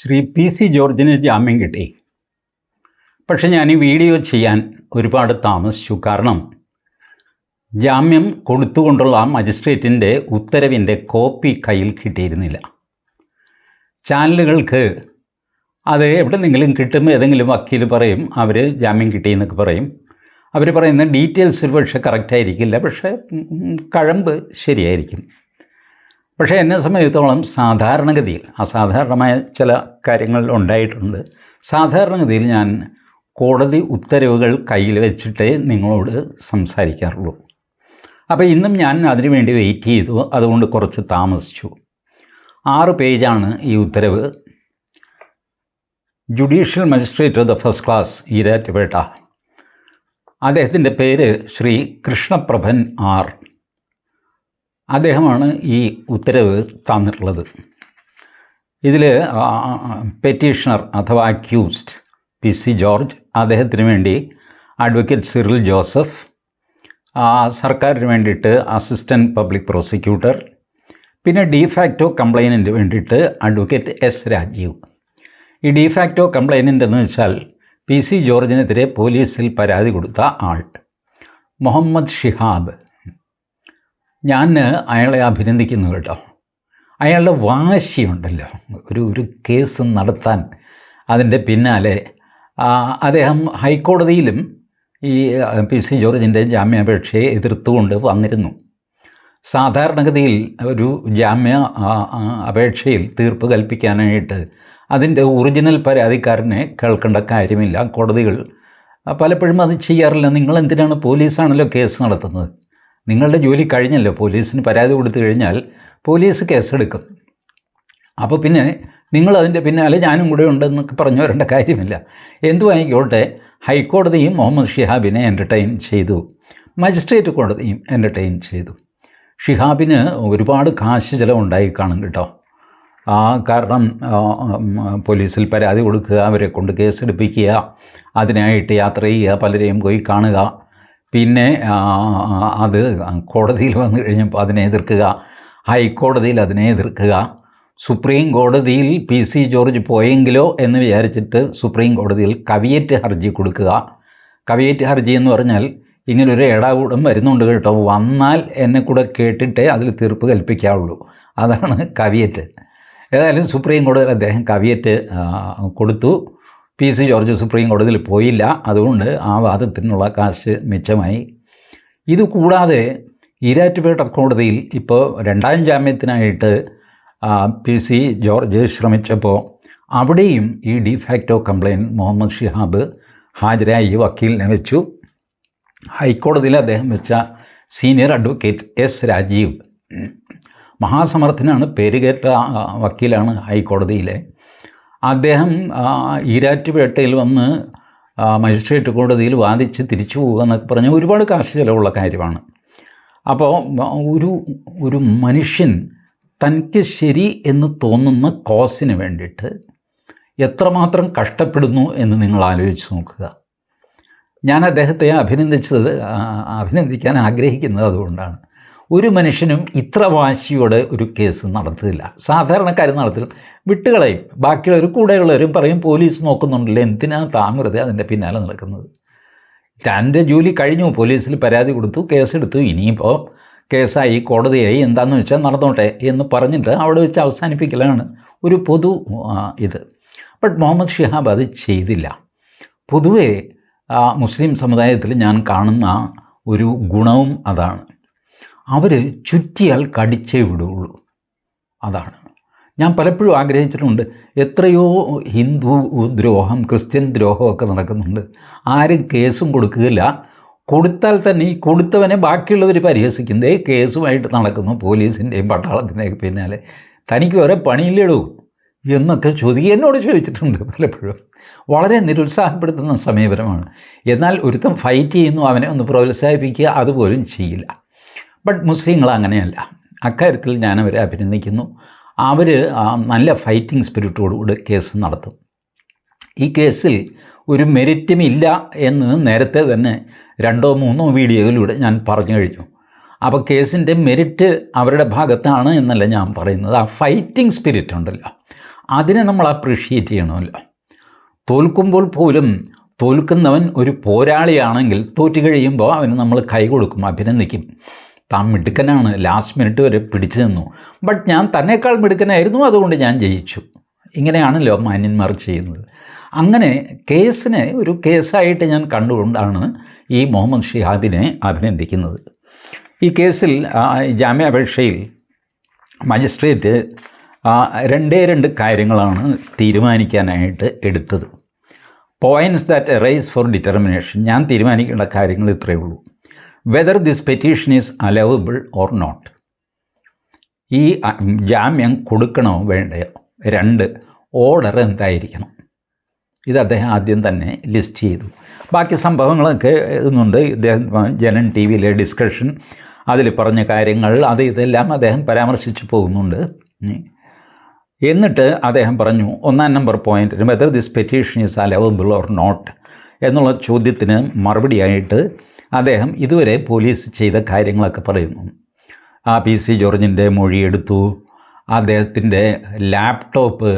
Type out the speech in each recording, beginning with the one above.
Shri P C ജോർജിന് ജാമ്യം കിട്ടി. പക്ഷെ ഞാൻ ഈ വീഡിയോ ചെയ്യാൻ ഒരുപാട് താമസിച്ചു. കാരണം ജാമ്യം കൊടുത്തുകൊണ്ടുള്ള മജിസ്ട്രേറ്റിന്റെ ഉത്തരവിന്റെ കോപ്പി കയ്യിൽ കിട്ടിയിരുന്നില്ല. ചാനലുകൾക്ക് അത് എവിടെ നിന്നെങ്കിലും കിട്ടുമ്പോൾ ഏതെങ്കിലും വക്കീൽ പറയും അവർ ജാമ്യം കിട്ടിയെന്നൊക്കെ പറയും. അവർ പറയുന്ന ഡീറ്റെയിൽസ് ഒരു പക്ഷേ കറക്റ്റായിരിക്കില്ല പക്ഷേ കഴമ്പ് ശരിയായിരിക്കും. പക്ഷേ എന്നെ സംബന്ധിച്ചിടത്തോളം സാധാരണഗതിയിൽ അസാധാരണമായ ചില കാര്യങ്ങൾ ഉണ്ടായിട്ടുണ്ട്. സാധാരണഗതിയിൽ ഞാൻ കോടതി ഉത്തരവുകൾ കയ്യിൽ വെച്ചിട്ടേ നിങ്ങളോട് സംസാരിക്കാറുള്ളൂ. അപ്പോൾ ഇന്നും ഞാൻ അതിനുവേണ്ടി വെയിറ്റ് ചെയ്തു അതുകൊണ്ട് കുറച്ച് താമസിച്ചു. ആറ് പേജാണ് ഈ ഉത്തരവ്. Judicial magistrate of the first class Erattupetta. അദ്ദേഹത്തിന്റെ പേര് ശ്രീ കൃഷ്ണപ്രഭൻ ആർ. അദ്ദേഹമാണ് ഈ ഉത്തരവ് തന്നിട്ടുള്ളത്. ഇതിൽ പെറ്റീഷണർ അഥവാ അക്യൂസ്ഡ് പി സി ജോർജ് അദ്ദേഹത്തിന് വേണ്ടി അഡ്വക്കേറ്റ് സിറിൽ ജോസഫ് സർക്കാരിന് വേണ്ടിയിട്ട് അസിസ്റ്റന്റ് പബ്ലിക് പ്രോസിക്യൂട്ടർ പിന്നെ ഡിഫാക്റ്റോ കംപ്ലൈനന്റ് വേണ്ടിയിട്ട് അഡ്വക്കേറ്റ് എസ് രാജീവ്. ഈ ഡിഫാക്റ്റോ കംപ്ലൈനന്റ് എന്ന് വെച്ചാൽ പി സി ജോർജിനെതിരെ പോലീസിൽ പരാതി കൊടുത്ത ആൾ മുഹമ്മദ് ഷിഹാബ്. ഞാൻ അയാളെ അഭിനന്ദിക്കുന്നു കേട്ടോ. അയാളുടെ വാശിയുണ്ടല്ലോ. ഒരു ഒരു കേസ് നടത്താൻ അതിന്റെ പിന്നാലെ അദ്ദേഹം ഹൈക്കോടതിയിലും ഈ പി സി ജോർജിന്റെ ജാമ്യാപേക്ഷയെ എതിർത്തുകൊണ്ട് വന്നിരുന്നു. സാധാരണഗതിയിൽ ഒരു ജാമ്യ അപേക്ഷയിൽ തീർപ്പ് കൽപ്പിക്കാനായിട്ട് അതിന്റെ ഒറിജിനൽ പരാതിക്കാരനെ കേൾക്കേണ്ട കാര്യമില്ല. കോടതികൾ പലപ്പോഴും അത് ചെയ്യാറില്ല. നിങ്ങൾ എന്തിനാണ് പോലീസാണല്ലോ കേസ് നടത്തുന്നത്? നിങ്ങളുടെ ജോലി കഴിഞ്ഞല്ലോ പോലീസിന് പരാതി കൊടുത്തു കഴിഞ്ഞാൽ പോലീസ് കേസെടുക്കും. അപ്പോൾ പിന്നെ നിങ്ങൾ അതിന്റെ പിന്നാലെ ഞാനും കൂടെ ഉണ്ടെന്നൊക്കെ പറഞ്ഞു വരേണ്ട കാര്യമില്ല. എന്തു വാങ്ങിക്കോട്ടെ ഹൈക്കോടതിയും മുഹമ്മദ് ഷിഹാബിനെ എന്റർടൈൻ ചെയ്തു. മജിസ്ട്രേറ്റ് കോടതിയും എന്റർടൈൻ ചെയ്തു. ഷിഹാബിന് ഒരുപാട് കാശ് ചിലവുണ്ടായി കാണും കേട്ടോ. ആ കാരണം പോലീസിൽ പരാതി കൊടുക്കുക അവരെ കൊണ്ട് കേസെടുപ്പിക്കുക അതിനായിട്ട് യാത്ര ചെയ്യുക പലരെയും പോയി കാണുക. പിന്നെ അത് കോടതിയിൽ വന്നു കഴിഞ്ഞപ്പോൾ അതിനെ എതിർക്കുക ഹൈക്കോടതിയിൽ അതിനെ എതിർക്കുക. സുപ്രീം കോടതിയിൽ പി സി ജോർജ് പോയെങ്കിലോ എന്ന് വിചാരിച്ചിട്ട് സുപ്രീം കോടതിയിൽ കവിയറ്റ് ഹർജി കൊടുക്കുക. കവിയറ്റ് ഹർജി എന്ന് പറഞ്ഞാൽ ഇങ്ങനൊരു ഇടാകൂടം വരുന്നുണ്ട് കേട്ടോ. വന്നാൽ എന്നെ കൂടെ കേട്ടിട്ടേ അതിൽ തീർപ്പ് കൽപ്പിക്കാവുള്ളൂ. അതാണ് കവിയറ്റ്. ഏതായാലും സുപ്രീം കോടതിയിൽ അദ്ദേഹം കവിയറ്റ് കൊടുത്തു. പി സി ജോർജ് സുപ്രീം കോടതിയിൽ പോയില്ല. അതുകൊണ്ട് ആ വാദത്തിനുള്ള കാശ് മിച്ചമായി. ഇത് കൂടാതെ ഈരാറ്റുപേട്ട കോടതിയിൽ ഇപ്പോൾ രണ്ടാം ജാമ്യത്തിനായിട്ട് പി സി ജോർജ് ശ്രമിച്ചപ്പോൾ അവിടെയും ഈ ഡിഫാക്റ്റോ കംപ്ലയിന്റ് മുഹമ്മദ് ഷിഹാബ് ഹാജരായി വക്കീലിനെ വെച്ചു ഹൈക്കോടതിയിൽ അദ്ദേഹം വെച്ച സീനിയർ അഡ്വക്കേറ്റ് എസ് രാജീവ്. മഹാസമർത്ഥനാണ് ആ, വക്കീലാണ് ഹൈക്കോടതിയിലെ. അദ്ദേഹം ഈരാറ്റുപേട്ടയിൽ വന്ന് മജിസ്ട്രേറ്റ് കോടതിയിൽ വാദിച്ച് തിരിച്ചു പോകുക എന്നൊക്കെ പറഞ്ഞാൽ ഒരുപാട് കാശ് ചിലവുള്ള കാര്യമാണ്. അപ്പോൾ ഒരു ഒരു മനുഷ്യൻ തനിക്ക് ശരി എന്ന് തോന്നുന്ന കോസിന് വേണ്ടിയിട്ട് എത്രമാത്രം കഷ്ടപ്പെടുന്നു എന്ന് നിങ്ങൾ ആലോചിച്ച് നോക്കുക. ഞാൻ അദ്ദേഹത്തെ അഭിനന്ദിച്ചത് അഭിനന്ദിക്കാൻ ആഗ്രഹിക്കുന്നത് അതുകൊണ്ടാണ്. ഒരു മനുഷ്യനും ഇത്ര വാശിയോടെ ഒരു കേസ് നടത്തില്ല. സാധാരണക്കാർ നടത്തില്ല. വിട്ടുകളയും. ബാക്കിയുള്ളവർ കൂടെയുള്ളവരും പറയും പോലീസ് നോക്കുന്നുണ്ടല്ലോ എന്തിനാ താമരത അതിന്റെ പിന്നാലെ നടക്കുന്നത്? തന്റെ ജോലി കഴിഞ്ഞു. പോലീസിൽ പരാതി കൊടുത്തു കേസെടുത്തു. ഇനിയിപ്പോൾ കേസായി കോടതിയായി എന്താണെന്ന് വെച്ചാൽ നടന്നോട്ടെ എന്ന് പറഞ്ഞിട്ട് അവിടെ വെച്ച് അവസാനിപ്പിക്കലാണ് ഒരു പൊതു ഇത്. ബട്ട് മുഹമ്മദ് ഷിഹാബ് അത് ചെയ്തില്ല. പൊതുവേ മുസ്ലിം സമുദായത്തിൽ ഞാൻ കാണുന്ന ഒരു ഗുണവും അതാണ്. അവർ ചുറ്റിയാൽ കടിച്ചേ വിടുകയുള്ളൂ അതാണ്. ഞാൻ പലപ്പോഴും ആഗ്രഹിച്ചിട്ടുണ്ട് എത്രയോ ഹിന്ദു ദ്രോഹം ക്രിസ്ത്യൻ ദ്രോഹമൊക്കെ നടക്കുന്നുണ്ട്. ആരും കേസും കൊടുക്കുകയില്ല. കൊടുത്താൽ തന്നെ ഈ കൊടുത്തവനെ ബാക്കിയുള്ളവർ പരിഹസിക്കും. ദേ കേസുമായിട്ട് നടക്കുന്നു പോലീസിന്റെയും പട്ടാളത്തിന്റെയും പിന്നാലെ. തനിക്ക് വേറെ പണിയില്ലേടൂ? എന്നൊക്കെ ചോദിക്കുക എന്നോട് ചോദിച്ചിട്ടുണ്ട് പലപ്പോഴും. വളരെ നിരുത്സാഹപ്പെടുത്തുന്ന സമീപനമാണ്. എന്നാൽ ഒരുത്തം ഫൈറ്റ് ചെയ്യുന്നു അവനെ ഒന്ന് പ്രോത്സാഹിപ്പിക്കുക അതുപോലും ചെയ്യില്ല. ബട്ട് മുസ്ലിങ്ങൾ അങ്ങനെയല്ല. അക്കാര്യത്തിൽ ഞാൻ അവരെ അഭിനന്ദിക്കുന്നു. അവർ നല്ല ഫൈറ്റിംഗ് സ്പിരിറ്റോടുകൂടി കേസ് നടത്തും. ഈ കേസിൽ ഒരു മെരിറ്റും ഇല്ല എന്ന് നേരത്തെ തന്നെ രണ്ടോ മൂന്നോ വീഡിയോയിലൂടെ ഞാൻ പറഞ്ഞു കഴിഞ്ഞു. അപ്പോൾ കേസിന്റെ മെരിറ്റ് അവരുടെ ഭാഗത്താണ് എന്നല്ല ഞാൻ പറയുന്നത്. ആ ഫൈറ്റിംഗ് സ്പിരിറ്റ് ഉണ്ടല്ലോ. അതിനെ നമ്മൾ അപ്രീഷിയേറ്റ് ചെയ്യണമല്ലോ. തോൽക്കുമ്പോൾ പോലും തോൽക്കുന്നവൻ ഒരു പോരാളിയാണെങ്കിൽ തോറ്റു കഴിയുമ്പോൾ അവന് നമ്മൾ കൈ കൊടുക്കും അഭിനന്ദിക്കും. താൻ മിടുക്കനാണ്. ലാസ്റ്റ് മിനിറ്റ് വരെ പിടിച്ചു നിന്നു. ബട്ട് ഞാൻ തന്നെക്കാൾ മിടുക്കനായിരുന്നു. അതുകൊണ്ട് ഞാൻ ജയിച്ചു. ഇങ്ങനെയാണല്ലോ മാന്യന്മാർ ചെയ്യുന്നത്. അങ്ങനെ കേസിനെ ഒരു കേസായിട്ട് ഞാൻ കണ്ടുകൊണ്ടാണ് ഈ മുഹമ്മദ് ഷിഹാബിനെ അഭിനന്ദിക്കുന്നത്. ഈ കേസിൽ ജാമ്യാപേക്ഷയിൽ മജിസ്ട്രേറ്റ് രണ്ടേ രണ്ട് കാര്യങ്ങളാണ് തീരുമാനിക്കാനായിട്ട് എടുത്തത്. Points that rise for determination ഞാൻ തീരുമാനിക്കേണ്ട കാര്യങ്ങൾ ഇത്രയേ ഉള്ളൂ. Whether this petition is allowable or not ഈ ജാമ്യം കൊടുക്കണോ വേണ്ടയോ? രണ്ട് ഓർഡർ എന്തായിരിക്കണം? ഇത് അദ്ദേഹം ആദ്യം തന്നെ ലിസ്റ്റ് ചെയ്തു. ബാക്കി സംഭവങ്ങളൊക്കെ എഴുതുന്നുണ്ട് ഇദ്ദേഹം ജനൻ ടി വിയിലെ ഡിസ്കഷൻ അതിൽ പറഞ്ഞ കാര്യങ്ങൾ അത് ഇതെല്ലാം അദ്ദേഹം പരാമർശിച്ച് പോകുന്നുണ്ട്. എന്നിട്ട് അദ്ദേഹം പറഞ്ഞു ഒന്നാം number point whether this petition is allowable or not എന്നുള്ള ചോദ്യത്തിന് മറുപടിയായിട്ട് അദ്ദേഹം ഇതുവരെ പോലീസ് ചെയ്ത കാര്യങ്ങളൊക്കെ പറയുന്നു. ആ പി സി ജോർജിന്റെ മൊഴിയെടുത്തു അദ്ദേഹത്തിന്റെ ലാപ്ടോപ്പ്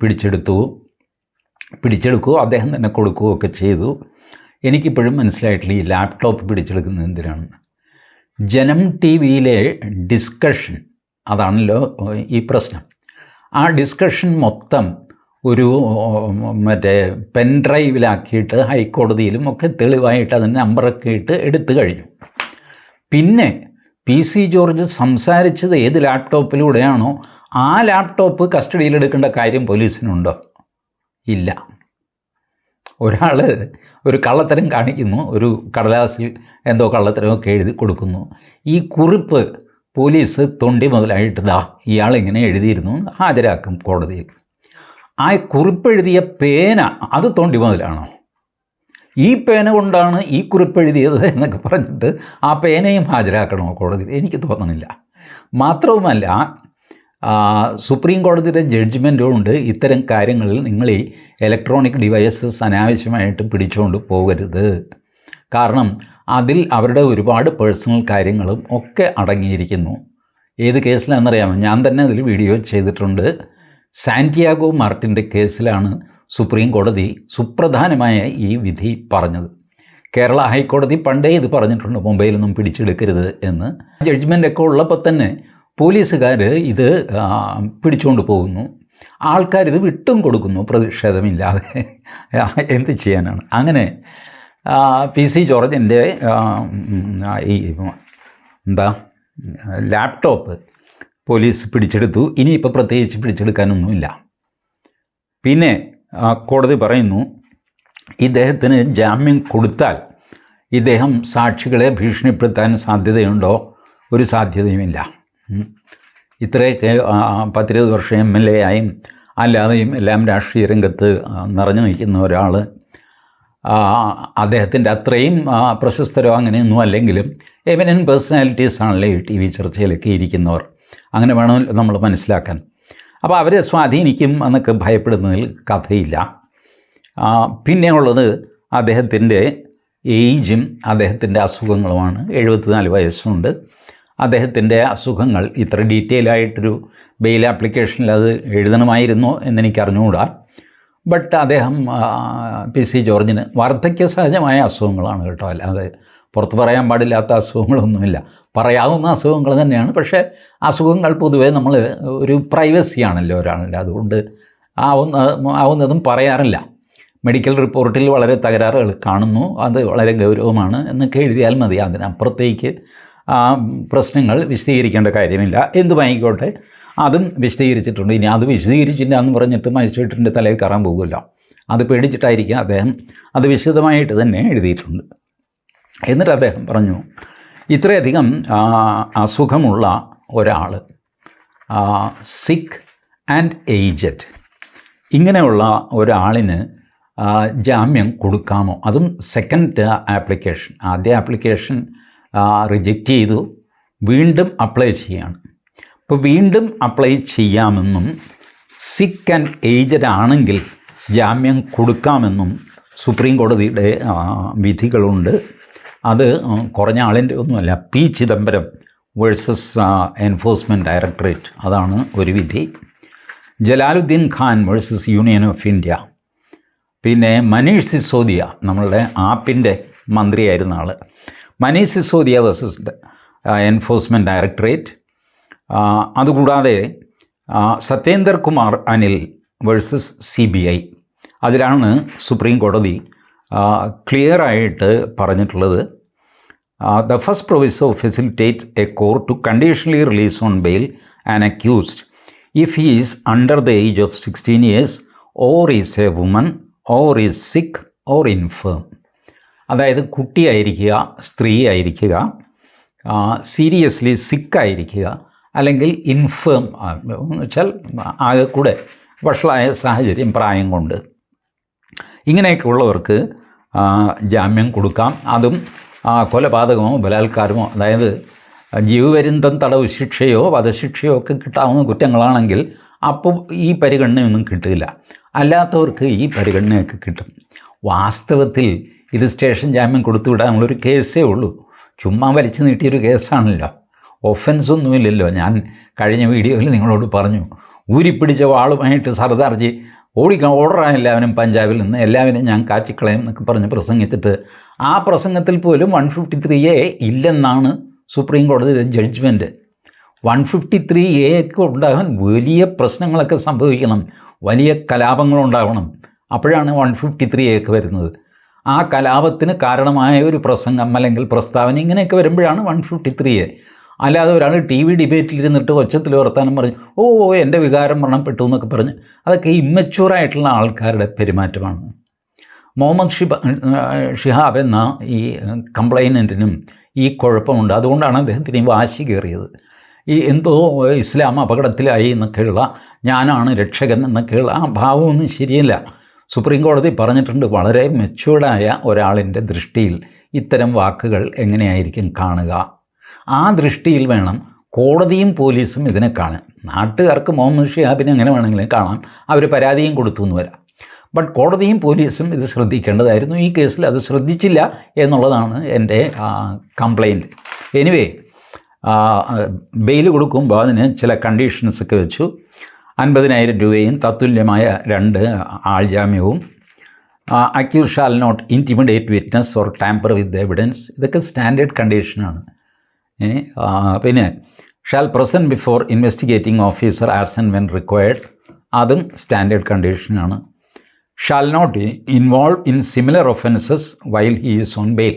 പിടിച്ചെടുത്തു. പിടിച്ചെടുക്കുകയോ അദ്ദേഹം തന്നെ കൊടുക്കുകയോ ഒക്കെ ചെയ്തു. എനിക്കിപ്പോഴും മനസ്സിലായിട്ടില്ല ഈ ലാപ്ടോപ്പ് പിടിച്ചെടുക്കുന്നത് എന്തിനാണെന്ന്. ജനം ടി വിയിലെ ഡിസ്കഷൻ അതാണല്ലോ ഈ പ്രശ്നം. ആ ഡിസ്കഷൻ മൊത്തം ഒരു മറ്റേ പെൻ ഡ്രൈവിലാക്കിയിട്ട് ഹൈക്കോടതിയിലും ഒക്കെ തെളിവായിട്ട് അതിന് നമ്പറൊക്കെ ഇട്ട് എടുത്തു കഴിഞ്ഞു. പിന്നെ പി സി ജോർജ് സംസാരിച്ചത് ഏത് ലാപ്ടോപ്പിലൂടെയാണോ ആ ലാപ്ടോപ്പ് കസ്റ്റഡിയിലെടുക്കേണ്ട കാര്യം പോലീസിനുണ്ടോ? ഇല്ല. ഒരാൾ ഒരു കള്ളത്തരം കാണിക്കുന്നു ഒരു കടലാസിൽ എന്തോ കള്ളത്തരമൊക്കെ എഴുതി കൊടുക്കുന്നു. ഈ കുറിപ്പ് പോലീസ് തൊണ്ടി മുതലായിട്ട് ദാ ഇയാളിങ്ങനെ എഴുതിയിരുന്നു ഹാജരാക്കും കോടതിയിൽ. ആ കുറിപ്പെഴുതിയ പേന അത് തോണ്ടി മുതലാണോ? ഈ പേന കൊണ്ടാണ് ഈ കുറിപ്പ് എഴുതിയത് എന്നൊക്കെ പറഞ്ഞിട്ട് ആ പേനയും ഹാജരാക്കണമോ കോടതിയിൽ? എനിക്ക് തോന്നണില്ല. മാത്രവുമല്ല സുപ്രീം കോടതിയുടെ ജഡ്ജ്മെന്റുകൊണ്ട് ഇത്തരം കാര്യങ്ങളിൽ നിങ്ങൾ ഈ ഇലക്ട്രോണിക് ഡിവൈസസ് അനാവശ്യമായിട്ട് പിടിച്ചുകൊണ്ട് പോകരുത്. കാരണം അതിൽ അവരുടെ ഒരുപാട് പേഴ്സണൽ കാര്യങ്ങളും ഒക്കെ അടങ്ങിയിരിക്കുന്നു. ഏത് കേസിലാണെന്നറിയാമോ? ഞാൻ തന്നെ അതിൽ വീഡിയോ ചെയ്തിട്ടുണ്ട്. സാന്റിയാഗോ മാർട്ടിന്റെ കേസിലാണ് സുപ്രീം കോടതി സുപ്രധാനമായ ഈ വിധി പറഞ്ഞത്. കേരള ഹൈക്കോടതി പണ്ടേ ഇത് പറഞ്ഞിട്ടുണ്ട് മുംബൈയിൽ നിന്നും പിടിച്ചെടുക്കരുത് എന്ന്. ജഡ്ജ്മെന്റൊക്കെ ഉള്ളപ്പോൾ തന്നെ പോലീസുകാർ ഇത് പിടിച്ചുകൊണ്ട് പോകുന്നു. ആൾക്കാരിത് വിട്ടും കൊടുക്കുന്നു പ്രതിഷേധമില്ലാതെ. എന്ത് ചെയ്യാനാണ്? അങ്ങനെ പി സി ജോർജിന്റെ ഈ എന്താ ലാപ്ടോപ്പ് പോലീസ് പിടിച്ചെടുത്തു. ഇനിയിപ്പോൾ പ്രത്യേകിച്ച് പിടിച്ചെടുക്കാനൊന്നുമില്ല. പിന്നെ കോടതി പറയുന്നു ഇദ്ദേഹത്തിന് ജാമ്യം കൊടുത്താൽ ഇദ്ദേഹം സാക്ഷികളെ ഭീഷണിപ്പെടുത്താൻ സാധ്യതയുണ്ടോ? ഒരു സാധ്യതയുമില്ല. ഇത്രയൊക്കെ പത്തിരുപത് വർഷം എം എൽ എ ആയും അല്ലാതെയും എല്ലാം രാഷ്ട്രീയ രംഗത്ത് നിറഞ്ഞു നിൽക്കുന്ന ഒരാൾ അദ്ദേഹത്തിന്റെ അത്രയും പ്രശസ്തരോ അങ്ങനെയൊന്നും അല്ലെങ്കിലും എമിനൻ പേഴ്സണാലിറ്റീസ് ആണല്ലേ ഈ ടി വി ചർച്ചയിലൊക്കെ ഇരിക്കുന്നവർ. അങ്ങനെ വേണം നമ്മൾ മനസ്സിലാക്കാൻ. അപ്പോൾ അവരെ സ്വാധീനിക്കും എന്നൊക്കെ ഭയപ്പെടുന്നതിൽ കഥയില്ല. പിന്നെ ഉള്ളത് അദ്ദേഹത്തിന്റെ ഏജും അദ്ദേഹത്തിന്റെ അസുഖങ്ങളുമാണ്. എഴുപത്തിനാല് വയസ്സുണ്ട്. അദ്ദേഹത്തിന്റെ അസുഖങ്ങൾ ഇത്ര ഡീറ്റെയിൽ ആയിട്ടൊരു ബെയിൽ ആപ്ലിക്കേഷനിൽ അത് എഴുതണമായിരുന്നോ എന്നെനിക്ക് അറിഞ്ഞുകൂടാ ബട്ട് അദ്ദേഹം പി സി ജോർജിന് വാർദ്ധക്യ സഹജമായ അസുഖങ്ങളാണ് കേട്ടോ. അല്ലാതെ പുറത്ത് പറയാൻ പാടില്ലാത്ത അസുഖങ്ങളൊന്നുമില്ല. പറയാവുന്ന അസുഖങ്ങൾ തന്നെയാണ്. പക്ഷേ അസുഖങ്ങൾ പൊതുവേ നമ്മൾ ഒരു പ്രൈവസിയാണല്ലോ ഒരാളുടെ അതുകൊണ്ട് ആവുന്ന ആവുന്നതും പറയാറില്ല. മെഡിക്കൽ റിപ്പോർട്ടിൽ വളരെ തകരാറുകൾ കാണുന്നു. അത് വളരെ ഗൗരവമാണ് എന്നൊക്കെ എഴുതിയാൽ മതി. അതിനപ്പുറത്തേക്ക് ആ പ്രശ്നങ്ങൾ വിശദീകരിക്കേണ്ട കാര്യമില്ല. എന്തുമായിക്കോട്ടെ അതും വിശദീകരിച്ചിട്ടുണ്ട്. ഇനി അത് വിശദീകരിച്ചില്ല എന്ന് പറഞ്ഞിട്ട് മജിസ്ട്രേറ്റിന്റെ തലയിൽ കയറാൻ പോകുമല്ലോ. അത് പേടിച്ചിട്ടായിരിക്കും അദ്ദേഹം അത് വിശദമായിട്ട് തന്നെ എഴുതിയിട്ടുണ്ട്. എന്നിട്ട് അദ്ദേഹം പറഞ്ഞു ഇത്രയധികം അസുഖമുള്ള ഒരാൾ സിക്ക് ആൻഡ് ഏജഡ് ഇങ്ങനെയുള്ള ഒരാളിന് ജാമ്യം കൊടുക്കാമോ? അതും സെക്കൻഡ് ആപ്ലിക്കേഷൻ ആദ്യ ആപ്ലിക്കേഷൻ റിജക്റ്റ് ചെയ്തു. വീണ്ടും അപ്ലൈ ചെയ്യാണ്. അപ്പോൾ വീണ്ടും അപ്ലൈ ചെയ്യാമെന്നും സിക്ക് ആൻഡ് ഏജഡ് ആണെങ്കിൽ ജാമ്യം കൊടുക്കാമെന്നും സുപ്രീം കോടതിയുടെ വിധികളുണ്ട്. അത് കുറഞ്ഞ ആളിന്റെ ഒന്നുമല്ല. P. Chidambaram versus enforcement directorate അതാണ് ഒരു വിധി. Jalaluddin Khan versus union of India പിന്നെ മനീഷ് സിസോദിയ നമ്മളുടെ ആപ്പിന്റെ മന്ത്രിയായിരുന്ന ആൾ Manish Sisodia versus enforcement directorate അതുകൂടാതെ Satyender Kumar Anil versus C B I അതിലാണ് സുപ്രീം കോടതി ക്ലിയറായിട്ട് പറഞ്ഞിട്ടുള്ളത് the first proviso facilitate a court to conditionally release on bail an accused if he is under the age of sixteen years or is a woman or is sick or infirm അതായത് കുട്ടിയായിരിക്കുക സ്ത്രീ ആയിരിക്കുക seriously സിക്കായിരിക്കുക അല്ലെങ്കിൽ ഇൻഫേം എന്ന് വെച്ചാൽ ആകെ കൂടെ വഷളായ സാഹചര്യം പ്രായം കൊണ്ട്. ഇങ്ങനെയൊക്കെ ഉള്ളവർക്ക് ജാമ്യം കൊടുക്കാം. അതും കൊലപാതകമോ ബലാത്കാരമോ അതായത് ജീവപര്യന്തം തടവ് ശിക്ഷയോ വധശിക്ഷയോ ഒക്കെ കിട്ടാവുന്ന കുറ്റങ്ങളാണെങ്കിൽ അപ്പോൾ ഈ പരിഗണനയൊന്നും കിട്ടില്ല. അല്ലാത്തവർക്ക് ഈ പരിഗണനയൊക്കെ കിട്ടും. വാസ്തവത്തിൽ ഇത് സ്റ്റേഷൻ ജാമ്യം കൊടുത്തു നമ്മളൊരു കേസേ ഉള്ളൂ. ചുമ്മാ വലിച്ചു നീട്ടിയൊരു കേസാണല്ലോ. ഒഫൻസൊന്നുമില്ലല്ലോ. ഞാൻ കഴിഞ്ഞ വീഡിയോയിൽ നിങ്ങളോട് പറഞ്ഞു ഊരിപ്പിടിച്ച വാളുമായിട്ട് സർദാർജി ഓടിക്കാൻ ഓർഡറാ എല്ലാവരും പഞ്ചാബിൽ നിന്ന് എല്ലാവരും ഞാൻ കാച്ചിക്കളയും എന്നൊക്കെ പറഞ്ഞ് പ്രസംഗിച്ചിട്ട് ആ പ്രസംഗത്തിൽ പോലും വൺ ഫിഫ്റ്റി ത്രീ എ ഇല്ലെന്നാണ് സുപ്രീം കോടതിയുടെ judgment one fifty three A ഒക്കെ ഉണ്ടാകാൻ വലിയ പ്രശ്നങ്ങളൊക്കെ സംഭവിക്കണം. വലിയ കലാപങ്ങളുണ്ടാവണം അപ്പോഴാണ് വൺ ഫിഫ്റ്റി ത്രീ എ ഒക്കെ വരുന്നത്. ആ കലാപത്തിന് കാരണമായ ഒരു പ്രസംഗം അല്ലെങ്കിൽ പ്രസ്താവന ഇങ്ങനെയൊക്കെ വരുമ്പോഴാണ് വൺ ഫിഫ്റ്റി ത്രീ എ അല്ലാതെ ഒരാൾ ടി വി ഡിബേറ്റിലിരുന്നിട്ട് ഒച്ചത്തിൽ വർത്താനം പറഞ്ഞു ഓ ഓ, എന്റെ വികാരം മരണപ്പെട്ടു എന്നൊക്കെ പറഞ്ഞ് അതൊക്കെ ഇമ്മച്യൂറായിട്ടുള്ള ആൾക്കാരുടെ പെരുമാറ്റമാണ്. മുഹമ്മദ് ഷിബ ഷിഹാബ് എന്ന ഈ കംപ്ലൈനന്റിനും ഈ കുഴപ്പമുണ്ട്. അതുകൊണ്ടാണ് അദ്ദേഹത്തിന് ഈ വാശി കയറിയത്. ഈ എന്തോ ഇസ്ലാം അപകടത്തിലായി എന്നൊക്കെയുള്ള ഞാനാണ് രക്ഷകൻ എന്നൊക്കെയുള്ള ആ ഭാവമൊന്നും ശരിയല്ല. സുപ്രീം കോടതി പറഞ്ഞിട്ടുണ്ട് വളരെ മെച്യൂർഡായ ഒരാളിന്റെ ദൃഷ്ടിയിൽ ഇത്തരം വാക്കുകൾ എങ്ങനെയായിരിക്കും കാണുക? ആ ദൃഷ്ടിയിൽ വേണം കോടതിയും പോലീസും ഇതിനെ കാണാൻ. നാട്ടുകാർക്ക് മുഹമ്മദ് ഷിഹാബിനെ എങ്ങനെ വേണമെങ്കിലും കാണാം. അവർ പരാതിയും കൊടുത്തു എന്ന് വരാം. ബട്ട് കോടതിയും പോലീസും ഇത് ശ്രദ്ധിക്കേണ്ടതായിരുന്നു. ഈ കേസിൽ അത് ശ്രദ്ധിച്ചില്ല എന്നുള്ളതാണ് എന്റെ കംപ്ലൈന്റ് എനിവേ ബെയിൽ കൊടുക്കുമ്പോൾ അതിന് ചില കണ്ടീഷൻസ് ഒക്കെ വെച്ചു. അൻപതിനായിരം രൂപയും തത്തുല്യമായ രണ്ട് ആൾജാമ്യവും. Acquire shall not intimidate witness or tamper with evidence ഇതൊക്കെ സ്റ്റാൻഡേർഡ് കണ്ടീഷനാണ് പിന്നെ shall present before investigating officer as and when required അതും സ്റ്റാൻഡേർഡ് കണ്ടീഷനാണ് shall not involve in similar offences while he is on bail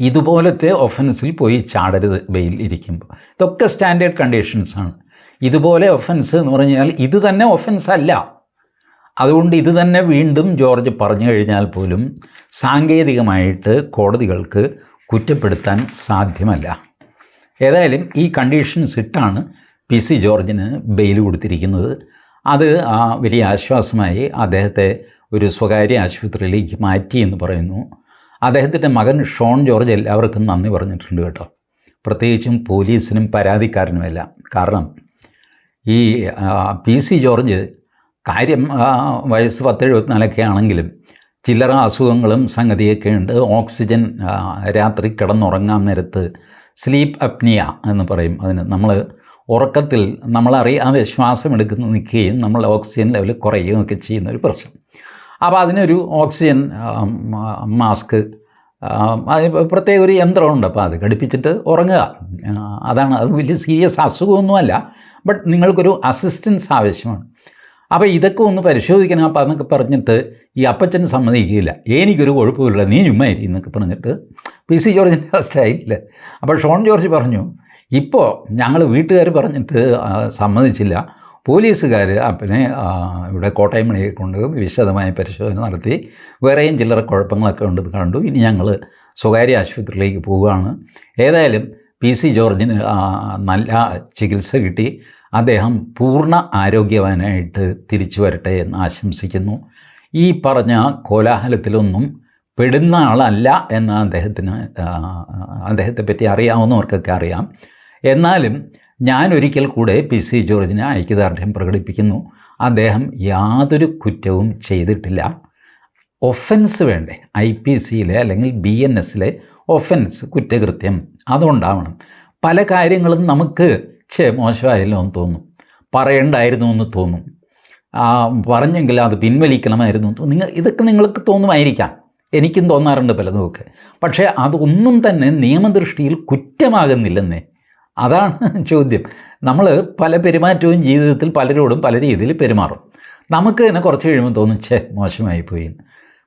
ഇതുപോലത്തെ ഒഫൻസിൽ പോയി ചാടരുത് bail ഇരിക്കുമ്പോൾ ഇതൊക്കെ സ്റ്റാൻഡേർഡ് കണ്ടീഷൻസാണ് ഇതുപോലെ ഒഫൻസ് എന്ന് പറഞ്ഞാൽ ഇത് തന്നെ ഒഫൻസ് അല്ല. അതുകൊണ്ട് ഇത് തന്നെ വീണ്ടും ജോർജ് പറഞ്ഞു കഴിഞ്ഞാൽ പോലും സാങ്കേതികമായിട്ട് കോടതികൾക്ക് കുറ്റപ്പെടുത്താൻ സാധ്യമല്ല. ഏതായാലും ഈ കണ്ടീഷൻസ് ഇട്ടാണ് പി സി ജോർജിന് ബെയിൽ കൊടുത്തിരിക്കുന്നത്. അത് ആ വലിയ ആശ്വാസമായി അദ്ദേഹത്തെ ഒരു സ്വകാര്യ ആശുപത്രിയിലേക്ക് മാറ്റി എന്ന് പറയുന്നു. അദ്ദേഹത്തിന്റെ മകൻ ഷോൺ ജോർജ് എല്ലാവർക്കും നന്ദി പറഞ്ഞിട്ടുണ്ട് കേട്ടോ. പ്രത്യേകിച്ചും പോലീസിനും പരാതിക്കാരനുമല്ല. കാരണം ഈ പി സി ജോർജ് കാര്യം വയസ്സ് പത്തെഴുപത്തിനാലൊക്കെ ആണെങ്കിലും ചില്ലറ അസുഖങ്ങളും സംഗതിയൊക്കെ ഉണ്ട് ഓക്സിജൻ രാത്രി കിടന്നുറങ്ങാൻ നേരത്ത് സ്ലീപ്പ് അപ്നിയ എന്ന് പറയും അതിന്. നമ്മൾ ഉറക്കത്തിൽ നമ്മളറിയാതെ ശ്വാസം എടുക്കുന്ന നിൽക്കുകയും നമ്മൾ ഓക്സിജൻ ലെവൽ കുറയുകയും ഒക്കെ ചെയ്യുന്ന ഒരു പ്രശ്നം. അപ്പോൾ അതിനൊരു ഓക്സിജൻ മാസ്ക് പ്രത്യേക ഒരു യന്ത്രമുണ്ട്. അപ്പോൾ അത് ഘടിപ്പിച്ചിട്ട് ഉറങ്ങുക. അതാണ്. അത് വലിയ സീരിയസ് അസുഖമൊന്നുമല്ല. ബട്ട് നിങ്ങൾക്കൊരു അസിസ്റ്റൻസ് ആവശ്യമാണ്. അപ്പോൾ ഇതൊക്കെ ഒന്ന് പരിശോധിക്കണം അപ്പം എന്നൊക്കെ പറഞ്ഞിട്ട് ഈ അപ്പച്ചൻ സമ്മതിക്കില്ല എനിക്കൊരു കുഴപ്പമില്ല നീ ചുമ്മാ എന്നൊക്കെ പറഞ്ഞിട്ട് പി സി ജോർജിന്റെ അവസ്ഥയായില്ല. അപ്പോൾ ഷോൺ ജോർജ് പറഞ്ഞു ഇപ്പോൾ ഞങ്ങൾ വീട്ടുകാർ പറഞ്ഞിട്ട് സമ്മതിച്ചില്ല. പോലീസുകാർ അപ്പനെ ഇവിടെ കോട്ടയം മണിയെ കൊണ്ട് വിശദമായ പരിശോധന നടത്തി. വേറെയും ചില്ലറ കുഴപ്പങ്ങളൊക്കെ ഉണ്ടെന്ന് കണ്ടു. ഇനി ഞങ്ങൾ സ്വകാര്യ ആശുപത്രിയിലേക്ക് പോവുകയാണ്. ഏതായാലും പി സി ജോർജിന് നല്ല ചികിത്സ കിട്ടി. അദ്ദേഹം പൂർണ ആരോഗ്യവാനായിട്ട് തിരിച്ചു വരട്ടെ എന്ന് ആശംസിക്കുന്നു. ഈ പറഞ്ഞ കോലാഹലത്തിലൊന്നും പെടുന്ന ആളല്ല എന്ന് അദ്ദേഹത്തിന് അദ്ദേഹത്തെ പറ്റി അറിയാവുന്നവർക്കൊക്കെ അറിയാം. എന്നാലും ഞാൻ ഒരിക്കൽ കൂടെ പി സി ജോർജിന് ഐക്യദാർഢ്യം പ്രകടിപ്പിക്കുന്നു. അദ്ദേഹം യാതൊരു കുറ്റവും ചെയ്തിട്ടില്ല. ഒഫൻസ് വേണ്ടേ? ഐ പി സിയിലെ അല്ലെങ്കിൽ ബി എൻ എസിലെ ഒഫൻസ് കുറ്റകൃത്യം അതുണ്ടാവണം പല കാര്യങ്ങളും നമുക്ക് ഛേ മോശമായല്ലോ എന്ന് തോന്നും. പറയണ്ടായിരുന്നു എന്ന് തോന്നും. ആ, പറഞ്ഞെങ്കിൽ അത് പിൻവലിക്കണമായിരുന്നു നിങ്ങൾ ഇതൊക്കെ നിങ്ങൾക്ക് തോന്നുമായിരിക്കാം. എനിക്കും തോന്നാറുണ്ട് പലതുമൊക്കെ. പക്ഷേ അതൊന്നും തന്നെ നിയമദൃഷ്ടിയിൽ കുറ്റമാകുന്നില്ലെന്നേ. അതാണ് ചോദ്യം. നമ്മൾ പല പെരുമാറ്റവും ജീവിതത്തിൽ പലരോടും പല രീതിയിൽ പെരുമാറും. നമുക്ക് തന്നെ കുറച്ച് കഴിയുമ്പോൾ തോന്നും ഛേ മോശമായി പോയി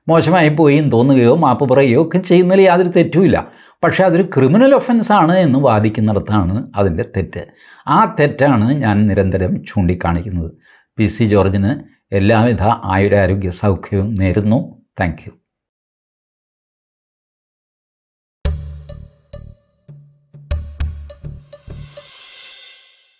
മോശമായി പോയി എന്ന് തോന്നുകയോ മാപ്പ് പറയുകയോ ഒക്കെ ചെയ്യുന്നതിൽ യാതൊരു തെറ്റുമില്ല. പക്ഷേ അതൊരു ക്രിമിനൽ ഒഫൻസാണ് എന്ന് വാദിക്കുന്നിടത്താണ് അതിന്റെ തെറ്റ്. ആ തെറ്റാണ് ഞാൻ നിരന്തരം ചൂണ്ടിക്കാണിക്കുന്നത്. പി സി ജോർജിന് എല്ലാവിധ ആയുരാരോഗ്യ സൗഖ്യവും നേരുന്നു. താങ്ക്